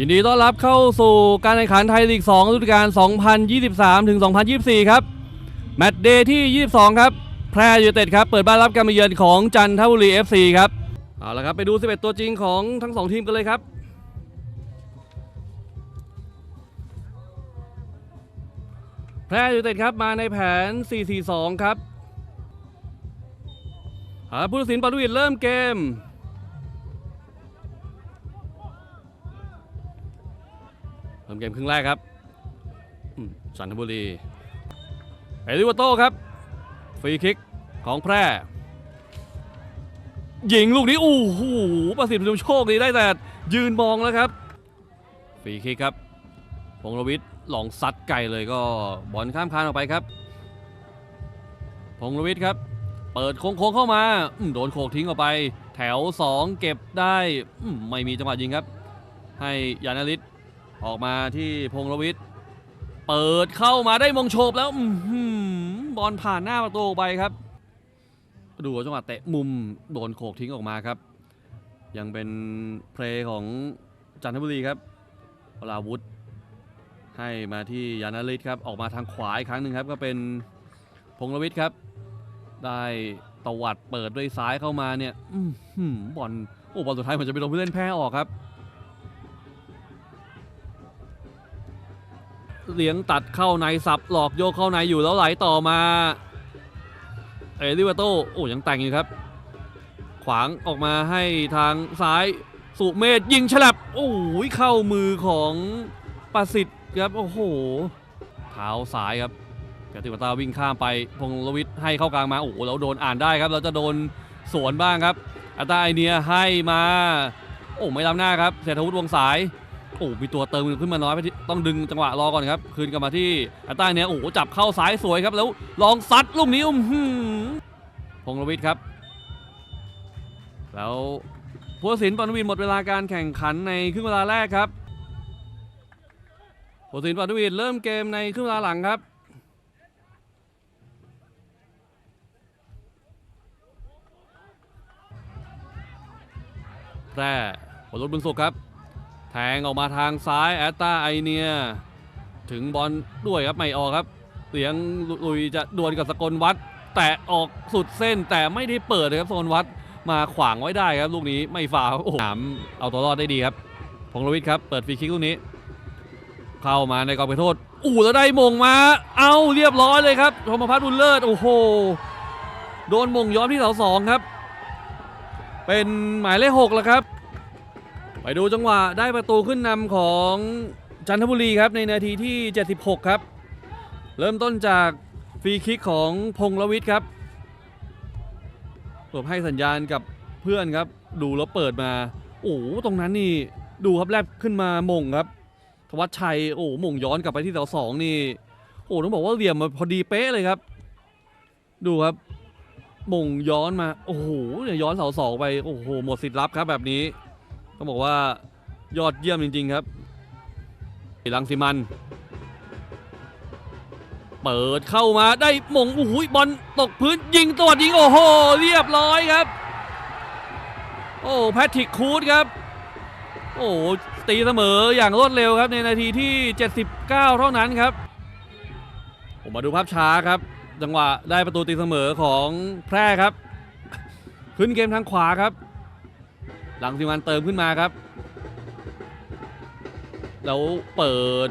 ยินดีต้อนรับเข้าสู่การแข่งขันไทยลีก2ฤดูกาล 2023 ถึง 2024 ครับ แมตช์เดย์ที่ 22 ครับ แพร่ยูเต็ดครับ เปิดบ้านรับการมาเยือนของจันทบุรี FC ครับ เอาละครับ ไปดู 11 ตัวจริงของทั้ง 2 ทีมกันเลยครับ แพร่ยูเต็ดครับมาในแผน 4-4-2 ครับผู้ตัดสินปารุวิทเริ่มเกม เริ่มเกมครึ่งแรกครับอืมจันทบุรีเอลิวโต้ครับ ฟรีคิกของแพร่ยิงลูกนี้โอ้โหประสิทธิ์โชคดีได้แต่ยืนมองแล้วครับฟรีคิกครับพงรวิทย์หลองซัดไกลเลยก็บอลข้ามคานออกไปครับพงรวิทย์ครับ เปิดโค้งเข้ามาโดนโขกทิ้งออกไป แถว 2 เก็บได้ไม่มีจังหวะยิงครับ ให้ยานาริศ ออกมาที่พงรวิทย์เปิดเข้ามาได้มงโฉบแล้วอื้อหือบอลผ่านหน้าประตูไปครับ ดูจังหวะเตะมุมโดนโขกทิ้งออกมาครับ ยังเป็นเพลย์ของจันทบุรีครับวราวุธ ให้มาที่ยานาริศครับ ออกมาทางขวาอีกครั้งหนึ่งครับ ก็เป็นพงรวิทย์ครับ ได้ตวัดเปิดด้วยซ้ายเข้ามาเนี่ยอื้อหือบอลโอ้บอลสุดท้ายเหมือนจะไปโดนผู้เล่นแพ้ออกครับ เลี้ยงตัดเข้าในสับหลอกโยกเข้าในอยู่แล้วไหลต่อมาเอลิวาโตโอ้ยังแต่งอยู่ครับ ขวางออกมาให้ทางซ้ายสุเมธยิงฉลับโอ้ยเข้ามือของประสิทธิ์ครับโอ้โหเท้าซ้ายครับกติวตาวิ่งข้ามไปพงษ์รวิทย์ให้เข้ากลางมาโอ้โหเราโดนอ่านได้ครับ เราจะโดนสวนบ้างครับอัตาไอเนียให้มา โอ้ไม่ล้ำหน้าครับเศรษฐวุฒิวงสาย โอ้มีตัวเติมขึ้นมาน้อยไปต้องดึงจังหวะรอก่อนครับ คืนกลับมาที่อัตตาเนี่ยโอ้โหจับเข้าซ้ายสวยครับ แล้วลองซัดลูกนี้อื้อหือพงรวิทย์ครับ แล้วผู้ตัดสินปานวินหมดเวลาการแข่งขันในครึ่งเวลาแรกครับผู้ตัดสินปานวินเริ่มเกมในครึ่งเวลาหลังครับแพร่ผลรถบุญสุขครับ แทงออกมาทางซ้ายแอตตาไอเนีย ถึงบอลด้วยครับไม่ออกครับ เสียงลุยจะดวลกับสกลวัดแต่ออกสุดเส้นแต่ไม่ได้เปิดเลยครับสกลวัดมาขวางไว้ได้ครับลูกนี้ไม่ฟาโอ้โหามเอาตัวรอดได้ดีครับพงรวิทย์ครับเปิดฟรีคิกลูกนี้ เข้ามาในกรอบเขตโทษ อู้แล้วได้มงมา เอาเรียบร้อยเลยครับธมพัฒน์บุญเลิศโอ้โหโดนมงย้อนที่เสาสองครับ เป็นหมายเลขหกแล้วครับ ไปดูจังหวะได้ประตูขึ้นนำของจันทบุรีครับในนาทีที่ 76 ครับ เริ่มต้นจากฟรีคิกของพงษ์รวิทย์ครับผมให้สัญญาณกับเพื่อนครับ ดูแล้วเปิดมา โอ้ตรงนั้นนี่ดูครับแลบขึ้นมามงครับธวัชชัยโอ้มงย้อนกลับไปที่เสาสองนี่โอ้ต้องบอกว่าเหลี่ยมมาพอดีเป๊ะเลยครับ ดูครับมงย้อนมา โอ้โหเนี่ยย้อนเสาสองไปโอ้โหหมดสิทธิ์รับครับแบบนี้ ต้องบอกว่ายอดเยี่ยมจริง ๆ ครับลังสิมัน เปิดเข้ามาได้มงโอ้โหบอลตกพื้นยิงตวดยิงโอ้โห เรียบร้อยครับ โอ้แพทริกคูดครับ โอ้ตีเสมออย่างรวดเร็วครับในนาทีที่ 79 เท่านั้นครับผมมาดูภาพช้าครับจังหวะได้ประตูตีเสมอของแพร่ครับ ขึ้นเกมทางขวาครับ หลังสิมันเติมขึ้นมาครับ แล้วเปิด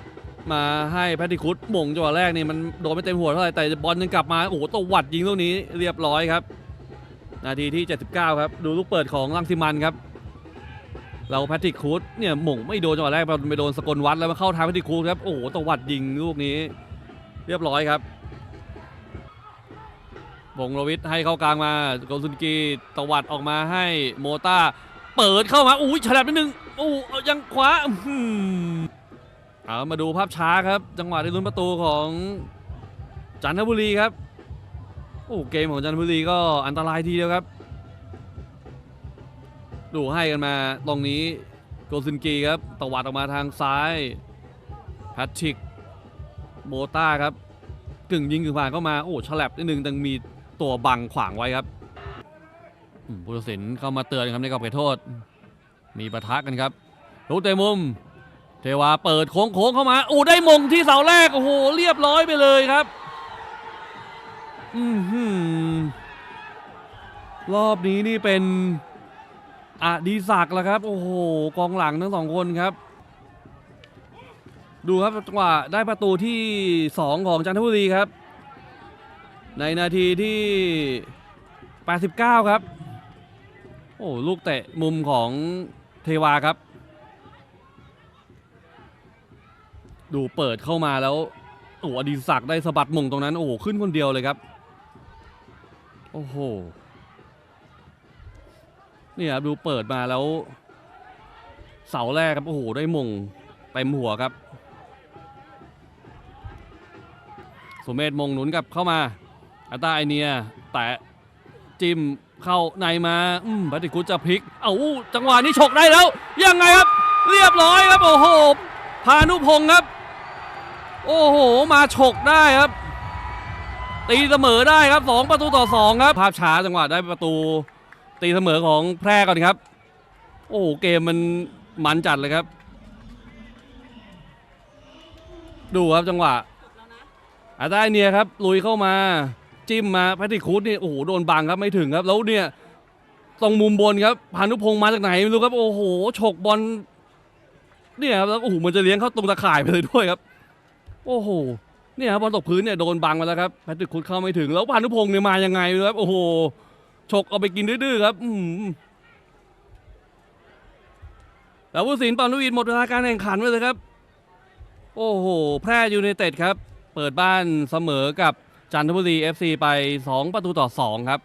มาให้แพทริคุดมงจังหวะแรกนี่มันโดนไม่เต็มหัวเท่าไหร่แต่บอลยังกลับมา โอ้โหตวัดยิงลูกนี้เรียบร้อยครับ นาทีที่ 79 ครับ ดูลูกเปิดของลังสิมันครับ เราแพทริคูดเนี่ยหม่งไม่โดนจังหวะแรกไปโดนสกลวัดแล้วมาเข้าทางแพทริคูดครับ โอ้โหตวัดยิงลูกนี้ เรียบร้อยครับบงโรวิทให้เข้ากลางมาโกซุนกีตวัดออกมาให้โมต้า เปิดเข้ามาอุ้ยฉลับนิดนึงอู้ยังขวาอื้อหือเอามาดูภาพช้าครับ จังหวะที่ลุ้นประตูของจันทบุรีครับโอ้เกมของจันทบุรีก็อันตรายทีเดียวครับ ดูให้กันมาตรงนี้โกซินกีครับตวัดออกมาทางซ้ายแพทริกโมต้าครับกึ่งยิงกึ่งผ่านเข้ามาโอ้ฉลับนิดนึงแต่มีตัวบังขวางไว้ครับ ผู้ตัดสินเข้ามาเตือนครับในกรอบเขตโทษ มีปะทะกันครับลูกเตะมุม เทวาเปิดโค้งๆเข้ามาโอ้ได้มงที่เสาแรกโอ้โหเรียบร้อยไปเลยครับอือหือรอบนี้นี่เป็นอดีศักดิ์แล้วครับ โอ้โหกองหลังทั้งสองคนครับ ดูครับจังหวะได้ประตูที่ 2 ของจันทบุรีครับ ในนาทีที่ 89 ครับ โอ้ลูกเตะมุมของเทวาครับ ดูเปิดเข้ามาแล้วโอ้อดีศักดิ์ได้สะบัดมงตรงนั้น โอ้ขึ้นคนเดียวเลยครับ โอ้โหเนี่ยครับดูเปิดมาแล้ว เสาแรกครับโอ้โหได้มงเต็มหัวครับสุเมธมงหนุนกับเข้ามาอาตาไอเนีย แต่จิ้ม เข้าในมา อืมบัติคุจะพลิก เอาจังหวะนี้ฉกได้แล้ว ยังไงครับ เรียบร้อยครับ โอ้โห พานุพงศ์ครับ โอ้โห มาฉกได้ครับ ตีเสมอได้ครับสองประตูต่อสองครับ ภาพช้าจังหวะได้ประตู ตีเสมอของแพร่ก่อนครับ โอ้โห เกมมันมันจัดเลยครับ ดูครับจังหวะอาได้เนียครับ ลุยเข้ามา จิ้มมาแพทริกคูดนี่โอ้โหโดนบังครับไม่ถึงครับ แล้วเนี่ยตรงมุมบนครับพานุพงศ์มาจากไหนไม่รู้ครับ โอ้โหฉกบอลเนี่ยครับแล้วโอ้โหมันจะเลี้ยงเข้าตรงตะข่ายไปเลยด้วยครับ โอ้โหเนี่ยครับบอลตกพื้นเนี่ยโดนบังมาแล้วครับแพทริกคูดเข้าไม่ถึง แล้วพานุพงศ์เนี่ยมายังไงไม่รู้ครับ โอ้โหฉกเอาไปกินดื้อๆครับ อืแล้วผู้สินปานุวินหมดเวลาการแข่งขันไปเลยครับ โอ้โห แพร่ยูไนเต็ดครับ เปิดบ้านเสมอกับ จันทบุรี FC ไป 2 ประตูต่อ 2 ครับ